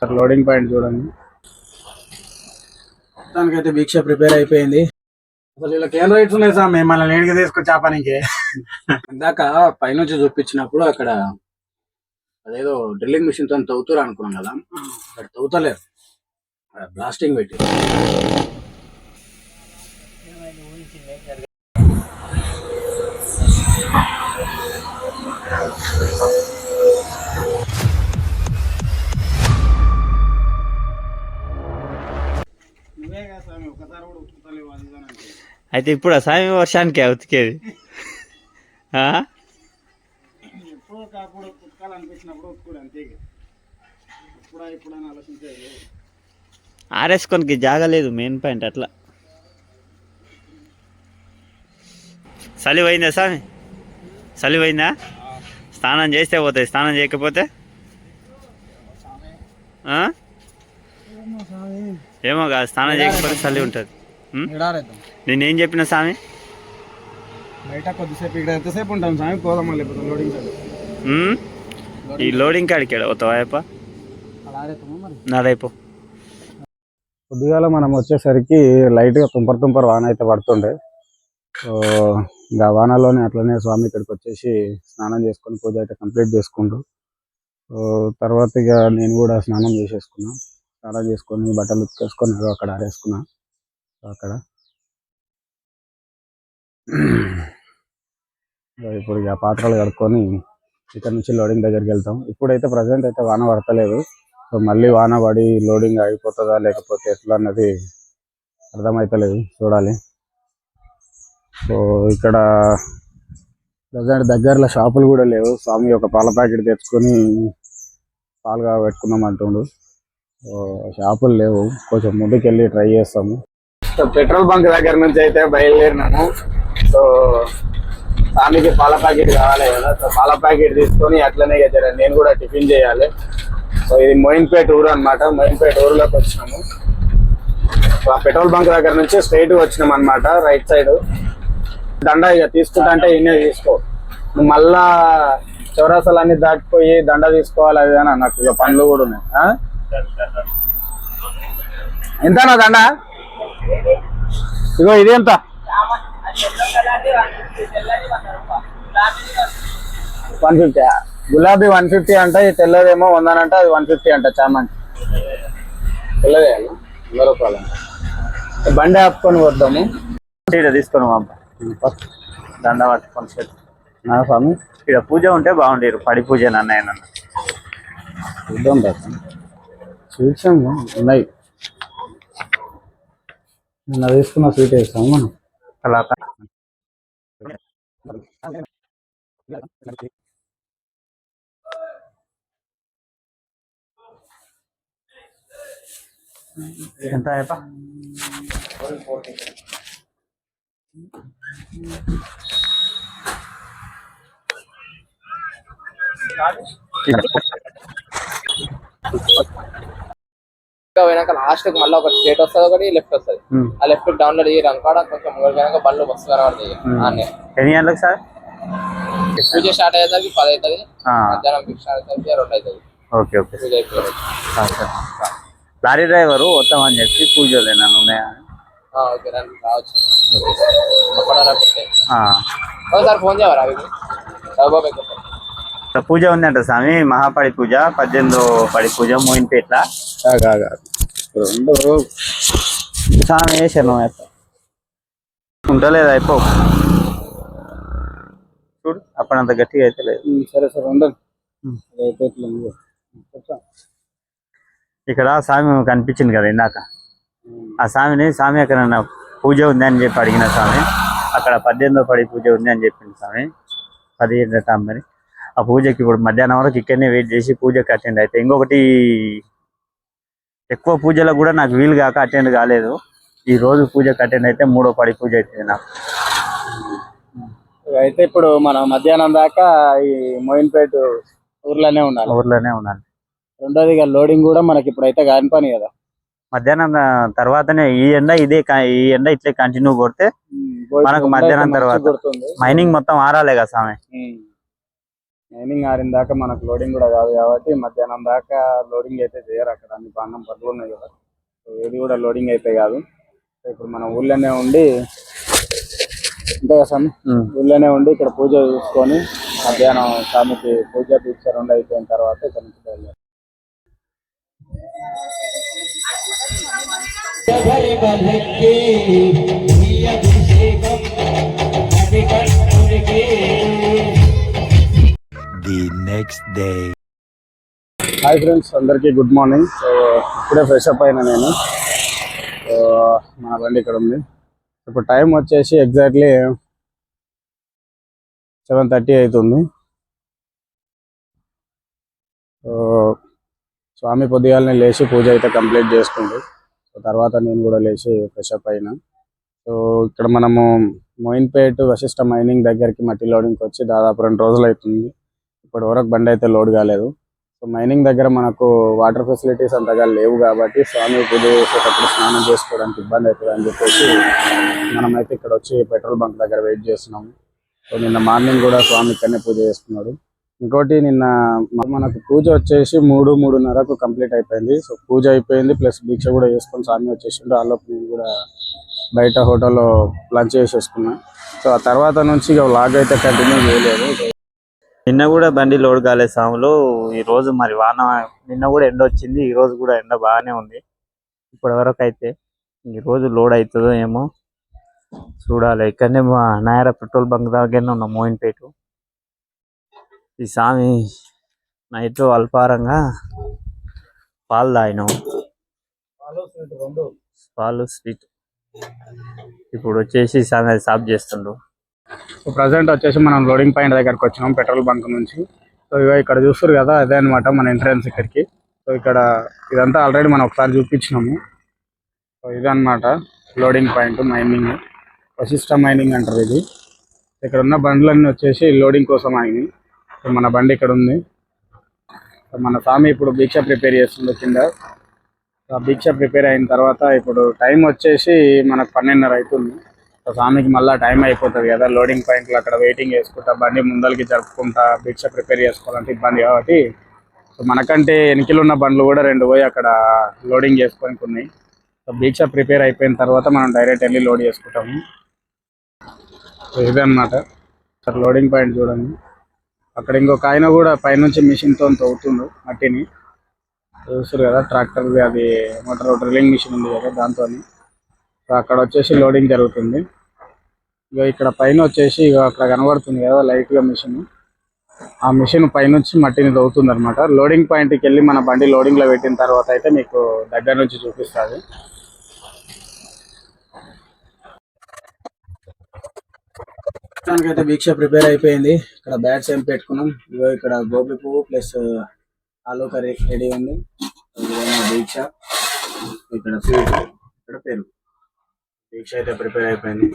Sir loading point చూడండి. దానికైతే భిక్ష ప్రిపేర్ అయిపోయింది. అసలు వీళ్ళకి ఏం రైట్స్ ఉన్నాయి సార్? మేము మళ్ళీ లేడికి తీసుకొచ్చి చేపనికి ఇందాక పైనుంచి చూపించినప్పుడు అక్కడ అదేదో డ్రిల్లింగ్ మిషన్తో తవ్వుతారు అనుకున్నాం కదా. అక్కడ తవ్వుతలేరు బ్లాస్టింగ్ పెట్టి అయితే ఇప్పుడు ఆ సామి వర్షానికి ఉతికేది ఆ? ఎప్పుడో కాకుండా ఉతకాలనిపించినప్పుడు ఉతుకుడు అంతే ఇక. ఇప్పుడా ఇప్పుడు అని ఆలోచించేది లేదు. ఆరేసుకోనికి జాగలేదు మెయిన్ పాయింట్ అట్లా చలి పోయిందా స్వామి చలి పోయిందా స్నానం చేస్తే పోతాయి స్నానం చేయకపోతే ఆ? ఏమో కాదు స్నానం చేయకపోతే చలి ఉంటుంది. నేనేం చెప్పిన స్వామి బయట కొద్దిసేపు ఇక్కడ ఎంతసేపు ఉంటాం స్వామి పోదాం లేకపోతే లోడింగ్? ఈ లోడింగ్ కాడికి పోతావా? అయ్యప్ప అలా ఆరేద్దామా మరి? నాదైపో పొద్దుగాల మనం వచ్చేసరికి లైట్గా తుంపర తుంపర వాన అయితే పడుతుండే. సో ఇంకా వానలోనే అట్లనే స్వామి ఇక్కడికి వచ్చేసి స్నానం చేసుకొని పూజ అయితే కంప్లీట్ చేసుకుంటూ సో తర్వాత ఇక నేను కూడా స్నానం చేసేసుకున్నా. స్నానం చేసుకొని బట్టలు ఉతికేసుకొని అక్కడ ఆరేసుకున్నా. సో అక్కడ. ఇప్పుడు ఇక పాత్రలు కడుక్కొని ఇక్కడ నుంచి లోడింగ్ దగ్గరికి వెళ్తాం. ఇప్పుడైతే ప్రజెంట్ అయితే వాన పడతలేదు. సో మళ్ళీ వాన పడి లోడింగ్ అయిపోతుందా లేకపోతే ఎట్లా అన్నది అర్థమవుతలేదు చూడాలి. సో ఇక్కడ ప్రజెంట్ దగ్గరలో షాపులు కూడా లేవు. స్వామి ఒక పాల ప్యాకెట్ తెచ్చుకొని పాలుగా పెట్టుకుందాం అంటుండు. షాపులు లేవు. కొంచెం ముందుకెళ్ళి ట్రై చేస్తాము. సో పెట్రోల్ బంక్ దగ్గర నుంచి అయితే బయలుదేరినాము. సో స్వామికి పాల ప్యాకెట్ కావాలి కదా సో పాల ప్యాకెట్ తీసుకొని అట్లనే ఇక నేను కూడా టిఫిన్ చేయాలి. సో ఇది మోయిన్పేట ఊరు అనమాట మోయిన్పేట ఊరులోకి వచ్చినాము. సో ఆ పెట్రోల్ బంక్ దగ్గర నుంచి స్ట్రైట్ వచ్చినాం అనమాట రైట్ సైడ్. దండ ఇక తీసుకుంటా అంటే ఇన్నే తీసుకో. మళ్ళా చౌరాసాలన్నీ దాటిపోయి దండ తీసుకోవాలి అది అని నాకు ఇక పనులు కూడా ఉన్నాయి. ఎంత ఎంతనా దండ? ఇగో ఇది ఎంత? One fifty. గులాబీ వన్ ఫిఫ్టీ అంట ఈ తెల్లదేమో వందనంట అది వన్ ఫిఫ్టీ అంట చామంతి. తెల్లదే వంద రూపాయలు అంట. బండి ఆపుకొని వద్దాము ఇక్కడ తీసుకొని దండ పట్టుకొని చేతి. నా స్వామి. ఇక్కడ పూజ ఉంటే బాగుండేరు పడి పూజ అన్నయ్య నన్ను. చూద్దాం ఏమో ఉన్నాయి. నిన్న తీసుకున్న స్వీట్ వేస్తాము మనం అలా ఎంత అయ్యప్ప ఇంకా పోయినాక లాస్ట్ మళ్ళీ ఒకటి స్టేట్ వస్తుంది ఒకటి లెఫ్ట్ వస్తుంది. ఉమ్. ఆ లెఫ్ట్ డౌన్లోడ్ చేయడానికి కూడా కొంచెం ముంగడు పోయినాక బండ్లు బస్సు కనబడతాయి అన్నీ ఎన్ని గంటలకు సార్? పూజ స్టార్ట్ అయ్యేసరికి పది అవుతుంది ఆ, మధ్యాహ్నం ఫిక్స్ అయ్యేసరికి రెండు అవుతుంది ఓకే ఓకే. పూజ అయిపోయింది ఆ, సరే. లారీ డ్రైవరు వస్తామని చెప్పి పూజలు నన్ను ఉన్నాయా? ఓకే రండి రావచ్చు. అక్కడ పెట్టే ఆ. ఒకసారి ఫోన్ చేయవరా అవి బాబు ఎక్కుతారు ఇక్కడ పూజ ఉందంట స్వామి మహాపడి పూజ పద్దెనిమిదో పడి పూజ మోయిన్పేట్ల రెండు స్వామి వేసాను ఉంటలేదు అయిపో? చూడు అప్పుడంత గట్టిగా అయితే లేదు. సరే సరే? చెప్తా. ఇక్కడ స్వామి కనిపించింది కదా ఇందాక. ఆ స్వామిని స్వామి అక్కడ పూజ ఉంది అని చెప్పి అడిగిన స్వామి. అక్కడ పద్దెనిమిదో పడి పూజ ఉంది అని చెప్పింది స్వామి. పదిహేను తామని ఆ పూజకి ఇప్పుడు మధ్యాహ్నం వరకు ఇక్కడనే వెయిట్ చేసి పూజకి అటెండ్ అయితే. ఇంకొకటి ఎక్కువ పూజలకు కూడా నాకు వీలు కాక అటెండ్ కాలేదు. ఈ రోజు పూజకి అటెండ్ అయితే మూడో పడి పూజ అవుతుంది నాకు. అయితే ఇప్పుడు మనం మధ్యాహ్నం దాకా ఈ మోయిన్పేట ఊర్లోనే ఉండాలి. ఊర్లోనే ఉన్నాను రెండోది ఇక లోడింగ్ కూడా మనకి ఇప్పుడు అయితే కాని పని కదా. మధ్యాహ్నం తర్వాతనే ఈ ఎండ ఇదే ఈ ఎండ ఇట్లే కంటిన్యూ కొడితే మనకు మధ్యాహ్నం తర్వాత. మైనింగ్ మొత్తం ఆరాలే కదా స్వామి. మైనింగ్ ఆరిన దాకా మనకు లోడింగ్ కూడా కాదు కాబట్టి మధ్యాహ్నం దాకా లోడింగ్ అయితే చేయరు అక్కడ అన్ని బాణం పనులు ఉన్నాయి కదా. సో ఏది కూడా లోడింగ్ అయితే కాదు. సో ఇప్పుడు మనం ఊళ్ళోనే ఉండి అంతే కదా స్వామి ఊళ్ళోనే ఉండి ఇక్కడ పూజ చూసుకొని మధ్యాహ్నం స్వామికి పూజ దీక్ష రెండు అయిపోయిన తర్వాత ఇక్కడ నుంచి the next day hi friends అందరికీ గుడ్ మార్నింగ్ సో ఇప్పుడే ఫ్రెష్ అప్ అయినా నేను. నా బండి ఇక్కడ ఉంది. ఇప్పుడు టైం వచ్చేసి ఎగ్జాక్ట్లీ సెవెన్ థర్టీ అవుతుంది స్వామి పొద్దుగాలనే లేచి పూజ అయితే కంప్లీట్ చేసుకుంది సో తర్వాత నేను కూడా లేచి ఫ్రెష్ అప్ అయినా. సో ఇక్కడ మనము మోయిన్పేట్ వశిష్ట మైనింగ్ దగ్గరికి మట్టి లోడింగ్కి వచ్చి దాదాపు రెండు రోజులు అవుతుంది. ఇప్పటి వరకు బండి అయితే లోడ్ కాలేదు. సో మైనింగ్ దగ్గర మనకు వాటర్ ఫెసిలిటీస్ అంతగా లేవు కాబట్టి స్వామి పూజ చేసేటప్పుడు స్నానం చేసుకోవడానికి ఇబ్బంది అవుతుంది అని చెప్పేసి మనమైతే ఇక్కడ వచ్చి పెట్రోల్ బంక్ దగ్గర వెయిట్ చేస్తున్నాము. సో నిన్న మార్నింగ్ కూడా స్వామి ఇక్కడనే పూజ చేసుకున్నాడు ఇంకోటి నిన్న మనకు పూజ వచ్చేసి మూడు మూడున్నరకు కంప్లీట్ అయిపోయింది. సో పూజ అయిపోయింది. ప్లస్ దీక్ష కూడా చేసుకొని స్వామి వచ్చేసిండు. ఆలోపు నేను కూడా బయట హోటల్లో లంచ్ చేసేసుకున్నా. సో ఆ తర్వాత నుంచి ఇక లాగ్ అయితే కంటిన్యూ చేయలేదు. నిన్న కూడా బండి లోడ్ కాలేదు సాములు. ఈ రోజు మరి వాన నిన్న కూడా ఎండ వచ్చింది ఈ రోజు కూడా ఎండ బాగానే ఉంది. ఇప్పటి వరకు అయితే ఈ రోజు లోడ్ అవుతుందో ఏమో చూడాలి. ఇక్కడనే మా నాయర పెట్రోల్ బంక్ దగ్గరనే ఉన్నాం మోయిన్పేట. ఈ స్వామి నైట్ అల్పారంగా పాలు తాగినాం. పాలు స్వీట్ ఇప్పుడు వచ్చేసి స్వామి అది సాఫ్ చేస్తుండ్రు. సో ప్రజెంట్ వచ్చేసి మనం లోడింగ్ పాయింట్ దగ్గరకు వచ్చినాం పెట్రోల్ బంక్ నుంచి. సో ఇగో ఇక్కడ చూస్తారు కదా అదే అనమాట మన ఎంట్రన్స్ ఇక్కడికి. సో ఇక్కడ ఇదంతా ఆల్రెడీ మనం ఒకసారి చూపించినాము. సో ఇదన్నమాట loading point mining Vashishta mining అంటారు ఇది. ఇక్కడ ఉన్న బండ్లన్నీ వచ్చేసి లోడింగ్ కోసం ఆగినాయి. సో మన బండి ఇక్కడ ఉంది. సో మన స్వామి ఇప్పుడు భిక్ష ప్రిపేర్ చేస్తుంది కింద. సో ఆ భిక్ష ప్రిపేర్ అయిన తర్వాత ఇప్పుడు టైం వచ్చేసి మనకు పన్నెండున్నర అవుతుంది. సో స్వామికి మళ్ళీ టైం అయిపోతుంది కదా లోడింగ్ పాయింట్లు అక్కడ వెయిటింగ్ చేసుకుంటా బండి ముందరికి జరుపుకుంటా భిక్ష ప్రిపేర్ చేసుకోవాలంటే ఇబ్బంది కాబట్టి. సో మనకంటే వెనుకలు ఉన్న బండ్లు కూడా రెండు పోయి అక్కడ లోడింగ్ చేసుకొని ఉన్నాయి సో భిక్ష ప్రిపేర్ అయిపోయిన తర్వాత మనం డైరెక్ట్ వెళ్ళి లోడ్ చేసుకుంటాము. సో ఇదన్నమాట. సార్ లోడింగ్ పాయింట్ చూడండి. అక్కడ ఇంకొక ఆయన కూడా పైనుంచి మిషన్తో తవ్వుతుండు మట్టిని. చూస్తారు కదా ట్రాక్టర్ అది మోటార్ డ్రిల్లింగ్ మిషన్ ఉంది కదా దాంతో అక్కడ వచ్చేసి లోడింగ్ జరుగుతుంది. ఇక ఇక్కడ పైన వచ్చేసి ఇక అక్కడ కనబడుతుంది కదా లైట్ మిషన్. ఆ మిషన్ పైనుంచి మట్టిని తవ్వుతుంది అనమాట లోడింగ్ పాయింట్కి వెళ్ళి మన బండి లోడింగ్లో పెట్టిన తర్వాత అయితే మీకు దగ్గర నుంచి చూపిస్తుంది. అయితే దీక్ష ప్రిపేర్ అయిపోయింది. ఇక్కడ బ్యాట్స్ ఏం పెట్టుకున్నాం. ఇగో ఇక్కడ గోబీ పువ్వు ప్లస్ ఆలు కర్రీ రెడీ ఉంది. ఇదేమో దీక్ష ఇక్కడ స్వీట్ ఇక్కడ పెరుగు. దీక్ష అయితే ప్రిపేర్ అయిపోయింది.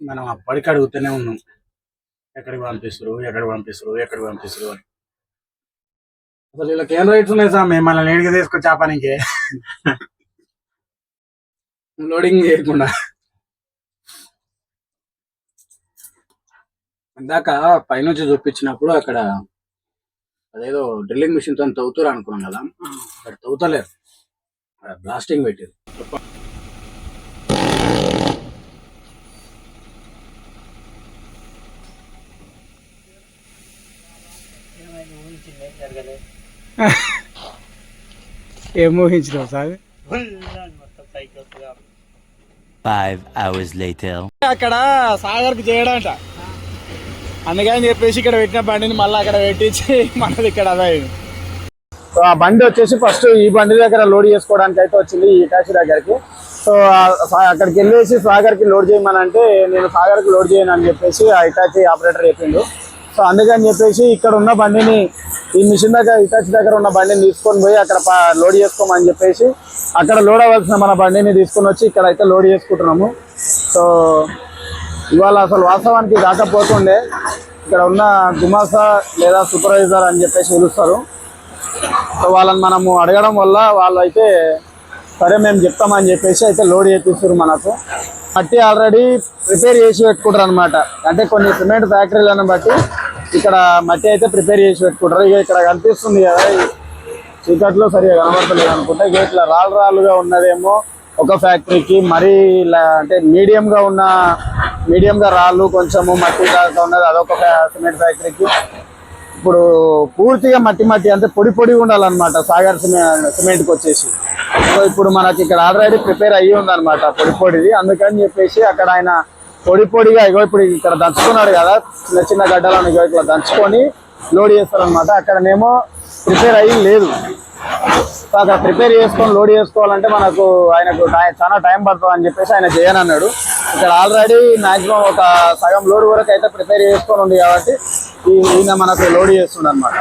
మనం అప్పటికి అడుగుతూనే ఉన్నాం. ఎక్కడికి పంపిస్తారు ఎక్కడికి పంపిస్తారు ఎక్కడికి పంపిస్తారు అని. అసలు వీళ్ళకి ఏం రైట్స్ ఉన్నాయి సార్? మేము మనల్ని నేడుగా తీసుకొచ్చి ఆపానికి. లోడింగ్ చేయకుండా. ఇందాక పైనుంచి చూపించినప్పుడు అక్కడ అదేదో డ్రిల్లింగ్ మిషన్తో తవ్వుతారు అనుకున్నాం కదా. అక్కడ తవ్వుతలేరు. బ్లాస్టింగ్ పెట్టారు ఏం ఊహించినావు సార్ Five hours later. అక్కడ సాగర్కి చేయడంట. అందుకని చెప్పేసి ఇక్కడ పెట్టిన బండిని మళ్ళీ అక్కడ పెట్టించి మనది ఇక్కడ అదే సో ఆ బండి వచ్చేసి ఫస్ట్ ఈ బండి దగ్గర లోడ్ చేసుకోవడానికి అయితే వచ్చింది ఈ టాక్సీ దగ్గరికి సా- అక్కడికి వెళ్ళేసి సాగర్కి లోడ్ చేయమని అంటే నేను సాగర్కి లోడ్ చేయను అని చెప్పేసి ఆ ఇటాచి ఆపరేటర్ చెప్పిండు. సో అందుకని చెప్పేసి ఇక్కడ ఉన్న బండిని ఈ మిషన్ దగ్గర ఇటాచి దగ్గర ఉన్న బండిని తీసుకొని పోయి అక్కడ లోడ్ చేసుకోమని చెప్పేసి అక్కడ లోడ్ అవ్వాల్సిన మన బండిని తీసుకొని వచ్చి ఇక్కడ అయితే లోడ్ చేసుకుంటున్నాము. సో ఇవాళ అసలు వాస్తవానికి కాకపోతుండే ఇక్కడ ఉన్న గుమాసా లేదా సూపర్వైజర్ అని చెప్పేసి పిలుస్తారు. సో వాళ్ళని మనము అడగడం వల్ల వాళ్ళు అయితే సరే మేము చెప్తామని చెప్పేసి అయితే లోడ్ చేపిస్తారు మనకు. మట్టి ఆల్రెడీ ప్రిపేర్ చేసి పెట్టుకుంటారు అనమాట అంటే కొన్ని సిమెంట్ ఫ్యాక్టరీలను బట్టి ఇక్కడ మట్టి అయితే ప్రిపేర్ చేసి పెట్టుకుంటారు. ఇక ఇక్కడ కనిపిస్తుంది కదా చీకట్లో సరిగా కనబడతలేదు అనుకుంటా. ఇక ఇట్లా రాళ్ళు రాళ్ళుగా ఉన్నదేమో ఒక ఫ్యాక్టరీకి మరీ ఇలా అంటే మీడియంగా ఉన్న మీడియంగా రాళ్ళు కొంచెము మట్టి దాకా ఉన్నది అదొక సిమెంట్ ఫ్యాక్టరీకి. ఇప్పుడు పూర్తిగా మట్టి మట్టి అంటే పొడి పొడి ఉండాలన్నమాట సాగర్ సిమెంట్ సిమెంట్కి వచ్చేసి. సో ఇప్పుడు మనకి ఇక్కడ ఆల్రెడీ ప్రిపేర్ అయ్యి ఉందన్నమాట పొడి పొడిది. అందుకని చెప్పేసి అక్కడ ఆయన పొడి పొడిగా ఇగో ఇప్పుడు ఇక్కడ దంచుకున్నాడు కదా చిన్న చిన్న గడ్డలను ఇగో ఇట్లా దంచుకొని లోడ్ చేస్తారనమాట అక్కడనేమో ప్రిపేర్ అయ్యి లేదు. అక్కడ ప్రిపేర్ చేసుకొని లోడ్ చేసుకోవాలంటే మనకు ఆయనకు టైం చాలా టైం పడుతుంది అని చెప్పేసి ఆయన చేయనన్నాడు. ఇక్కడ ఆల్రెడీ మాక్సిమం ఒక సగం లోడ్ వరకు అయితే ప్రిపేర్ చేసుకొని ఉంది కాబట్టి ఈయన మనకు లోడ్ చేస్తుండ అనమాట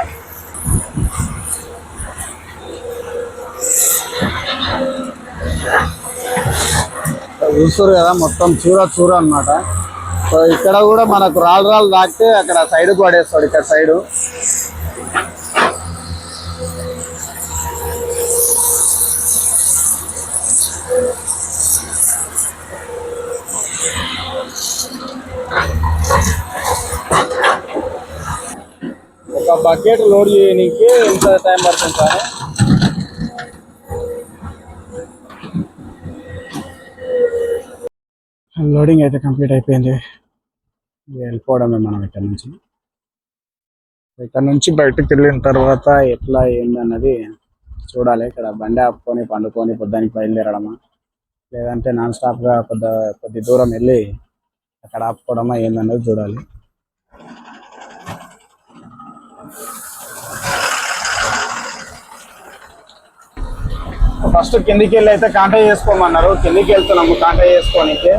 చూస్తారు కదా మొత్తం చూర చూర అనమాట సో ఇక్కడ కూడా మనకు రాళ్ళు రాళ్ళు దాకితే అక్కడ సైడ్ పడేస్తాడు ఇక్కడ సైడు ఒక బకెట్ లోడ్ చేయడానికి ఎంత టైం పడుతుంది సార్? లోడింగ్ అయితే కంప్లీట్ అయిపోయింది. వెళ్ళిపోవడమే మనం ఇక్కడ నుంచి. ఇక్కడ నుంచి బయటకు వెళ్ళిన తర్వాత ఎట్లా ఏందన్నది చూడాలి. ఇక్కడ బండి ఆపుకొని పండుకొని పొద్దానికి బయలుదేరడమా? లేదంటే నాన్ స్టాప్గా కొద్ది కొద్ది దూరం వెళ్ళి అక్కడ ఆపుకోవడమా ఏందన్నది చూడాలి. ఫస్ట్ కిందికి వెళ్ళి అయితే కాంటాక్ట్ చేసుకోమన్నారు. కిందికి వెళ్తున్నాము కాంటాక్ట్ చేసుకోనికి.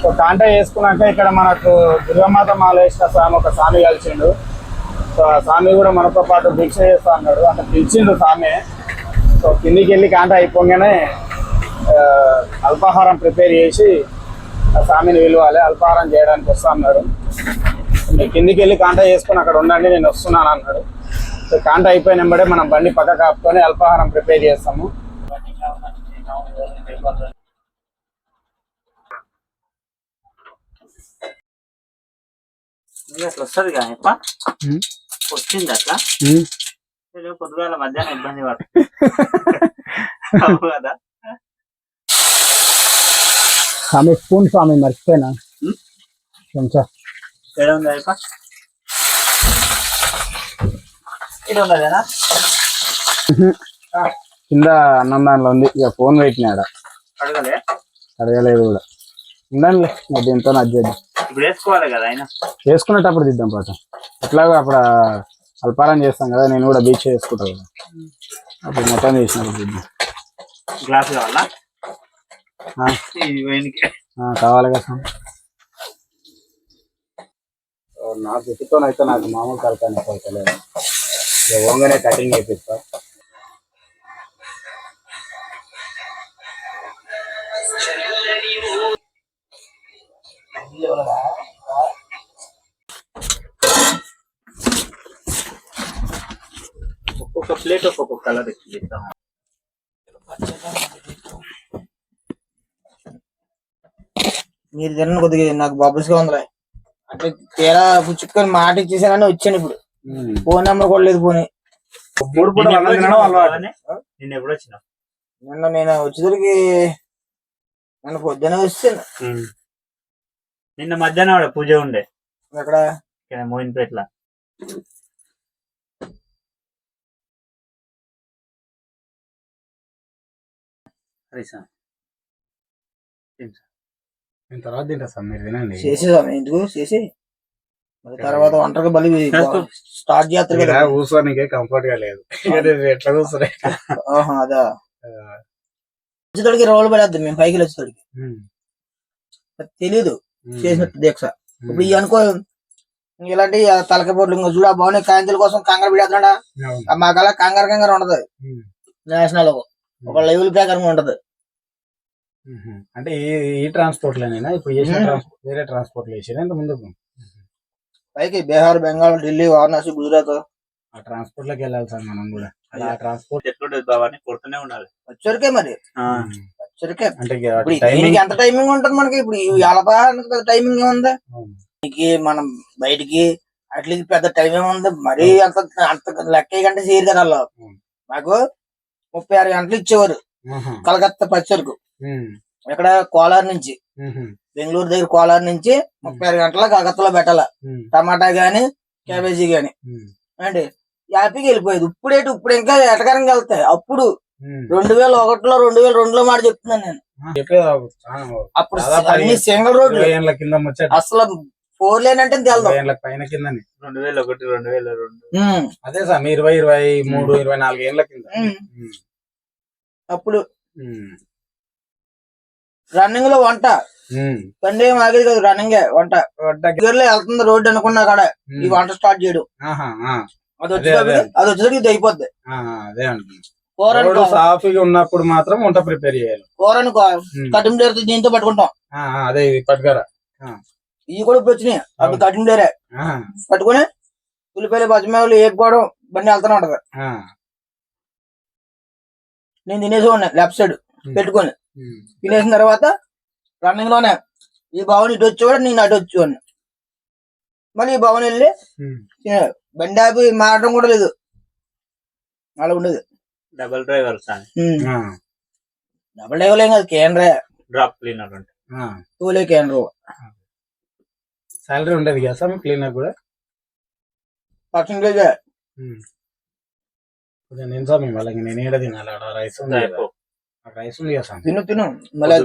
సో కాంటాక్ట్ చేసుకున్నాక ఇక్కడ మనకు దుర్గమాత మాలేసిన స్వామి ఒక స్వామి కలిసిండు. సో ఆ స్వామి కూడా మనతో పాటు దీక్ష చేస్తా అన్నాడు. అంటే పిలిచిండు స్వామి. సో కిందికి వెళ్ళి కాంటాక్ట్ అయిపోగానే అల్పాహారం ప్రిపేర్ చేసి ఆ స్వామిని పిలవాలి. అల్పాహారం చేయడానికి వస్తా అన్నాడు. మీరు కిందికి వెళ్ళి కాంటాక్ట్ చేసుకుని అక్కడ ఉండండి నేను వస్తున్నాను అన్నాడు. సో కాంటాక్ట్ అయిపోయిన వెంబడే మనం బండి పక్క కాపుకొని అల్పాహారం ప్రిపేర్ చేస్తాము. ఇది అట్లా వస్తుంది కానీ వచ్చింది అట్లా? పొద్దుగాల మధ్యాహ్నం ఇబ్బంది పడుతుంది కదా? స్వామి స్పూన్ స్వామి మర్చిపోయినా? కొంచెం. ఏడ ఉంది అప్ప ఇది ఉన్నదేనా? కింద అన్నం దానిలో ఉంది. ఇక ఫోన్ పెట్టినాడ. అడగలే? అడగలేదు కూడా. ఉండండి. దీంతో చేద్దాం ఇప్పుడు వేసుకోవాలి కదా ఆయన? చేసుకునేటప్పుడు దిద్దాం పాట. ఎట్లాగో అప్పుడు అల్పారం చేస్తాం కదా నేను కూడా బీచ్ చేసుకుంటాను కదా. అప్పుడు మొత్తం చేసినప్పుడు దిద్దాం. గ్లాస్ కావాలా? కావాలి కదా స్వామి. ఓ, నా జుట్టుతో అయితే నాకు మామూలు కలకానే ఇక ఓంగానే కటింగ్ చేపిస్తా. ఒక్కొక్క ప్లేట్ ఒక్కొక్క కలర్ మీరు తిన్న కొద్దిగా నాకు బబుల్స్గా ఉందిలే అంటే తీరా పుచ్చుకొని మాట ఇచ్చేసానని వచ్చాను ఇప్పుడు. ఫోన్ నెంబర్ కూడా లేదు పోనీ. మూడు నిన్న ఎప్పుడు వచ్చినావు నిన్న నేను వచ్చేసరికి నిన్న పొద్దున వచ్చాను నిన్న మధ్యాహ్నం ఆడ పూజ ఉండే. అక్కడ ఇక్కడ మోయిన్పేట్ల. సార్. నేను తర్వాత తింటా సార్ మీరు తినండి. చేసేసాను ఎందుకు? చేసి. మరి తర్వాత ఒంటరిగా బలి స్టార్ట్ చేస్తారు కూర్చోనికే కంఫర్ట్గా లేదు. ఎట్లా కూర్చోలే అదా. వచ్చేతోడికి రోడ్లు పడేద్దాం మేము పైకి వచ్చేతోడికి తెలీదు. చేసినట్టు దీక్ష. ఇప్పుడు ఇవి అనుకో ఇలాంటి తలక బోర్లు ఇంకా చూడ బాగున్నాయి కాంతుల కోసం కంగారు పెడతాడా మాకలా కంగారు కంగారు ఉండదు నేషనల్ ఒక లెవెల్ ప్రకారం ఉంటది. అంటే ఈ ఈ ట్రాన్స్పోర్ట్ లోనేనా ఇప్పుడు చేసిన మ్మ్. ట్రాన్స్పోర్ట్ వేరే ట్రాన్స్పోర్ట్లో వేసారా ఇంత ముందు పైకి బీహార్ బెంగాల్ ఢిల్లీ వారణాసి గుజరాత్. ఆ ట్రాన్స్పోర్ట్లోకి వెళ్ళాలి సార్ మనం కూడా. ఆ ట్రాన్స్పోర్ట్ ఎట్లుండదు బాబా అని కొడుతూనే ఉండాలి. వచ్చరికే మరి. అంటే ఇప్పుడు టైమింగ్ దీనికి ఎంత టైమింగ్ ఉంటుంది మనకి? ఇప్పుడు ఈ అలపానికి పెద్ద టైమింగ్ ఏముంది? దీనికి మనం బయటికి అట్లకి పెద్ద టైం ఏముంది? మరీ అంత అంత లెక్క కంటే చేయరు కదా. మాకు ముప్పై ఆరు గంటలు ఇచ్చేవారు. కలకత్తా పచ్చరుకు. ఇక్కడ కోలార్ నుంచి. బెంగళూరు దగ్గర కోలార్ నుంచి ముప్పై ఆరు గంటల కలకత్తాలో పెట్టాల. టమాటా గాని క్యాబేజీ గాని. అండి హ్యాపీగా వెళ్ళిపోయేది. ఇప్పుడేటి? ఇప్పుడు ఇంకా ఎటకరంగా వెళ్తాయి. అప్పుడు రెండు వేల ఒకటిలో రెండు వేల రెండులో మాట చెప్తున్నాను నేను. అప్పుడు అన్ని సింగిల్ రోడ్లు. కింద అసలు ఫోర్ లేన్ అంటే తెలదు. పైన కిందని. రెండు వేల ఒకటి రెండు. వేల రెండు అదే సార్ ఇరవై ఇరవై మూడు ఇరవై నాలుగు ఏళ్ళ కింద. అప్పుడు. రన్నింగ్లో వంట. బండి ఏం ఆగేది కదా రన్నింగ్ వంట. దగ్గరలో వెళ్తుంది రోడ్డు అనుకున్నా కాడ. ఈ వంట స్టార్ట్ చేయడం. అది అదే, అదే. వచ్చేసరికి అది. వచ్చేసరికి ఇది అయిపోద్ది. ఆ, అదే అంటున్నా కూర రోడ్డు అనుకో సాఫీగా ఉన్నప్పుడు మాత్రం వంట ప్రిపేర్ చేయాలి. కూర అనుకో ఉమ్. కటింగ్ డేర్ దీంతో పట్టుకుంటాం. అదే ఇది పట్టుకరా. ఇవి కూడా ఇప్పుడు వచ్చినాయి. అవును. కటింగ్ డేరే పట్టుకుని ఉల్లిపాయలు పచ్చిమిరపకాయలు వేపుకోవడం బండి వెళ్తూనే ఉంటది. నేను తినేసి ఉన్నా లెఫ్ట్ సైడ్. పెట్టుకొని. తినేసిన తర్వాత రన్నింగ్లోనే ఈ భవన్ ఇటు వచ్చేవాడు నేను అటు వచ్చేవాడిని మళ్ళీ ఈ భవన్ వెళ్ళి. బండి ఆపి మారడం కూడా లేదు. అలా ఉండేది. డబల్ డ్రైవర్ సార్ ఆ, డబల్ డైవర్ ఏం కాదు కేంద్రే. డ్రాప్ క్లీనర్ అంటే ఆ. తోలే కేంద్రం సాలరీ ఉండదు కదా సార్ క్లీనర్ కూడా? పర్సంటేజ్ నేను సార్ మేము అలాగే నేను ఏడ తినాలి? ఆడ రైస్ ఉంది రైస్ ఉంది కదా సార్? తిను తిను. మళ్ళీ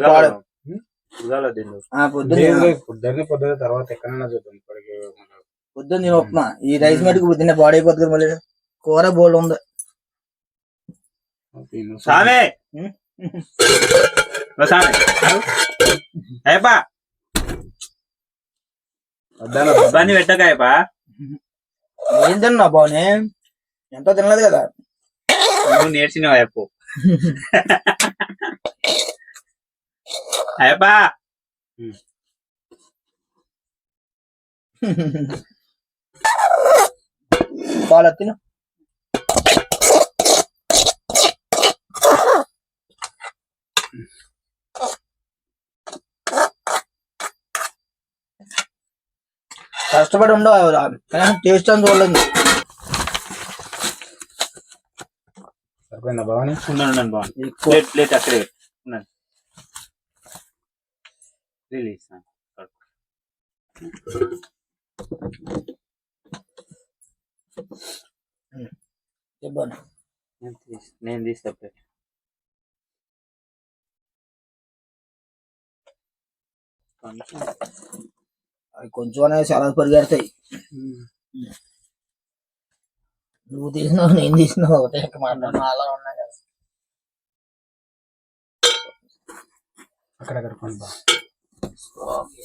పొద్దున్న తర్వాత ఎక్కడైనా చూద్దాం. ఇప్పటికి పొద్దున్న తిన ఉప్మా ఈ రైస్ మటుకు పొద్దున్నే బాడీ అయిపోతుంది మళ్ళీ. కూర బోల్డ్ ఉంది. సామే! సామే. అయ్యప్పా! ఇబ్బంది పెట్టక అయ్యప్పా. ఏం తిన్నా బాగునే ఎంతో తినలేదు కదా? నువ్వు నేర్చినావు అయ్యప్ప అయ్యప్పా! పాలు తిను. కష్టపడి ఉండవు. కనీసం టేస్ట్ అని చూడలేదు సరిపోయిందా భవాని? ఉండండి ఎక్కువ ప్లేట్ ప్లేట్ అక్కడే. ఉండండి రిలీజ్ చెప్పాను నేను తీస్- నేను తీస్తా ప్లేట్. కొంచెం అవి కొంచెం అనేవి చాలా పరిగెడతాయి. నువ్వు తీసినావు నేను తీసినావు ఒకటే మాట్లాడు అలా ఉన్నాయి కదా. అక్కడక్కడ కొంత ఓకే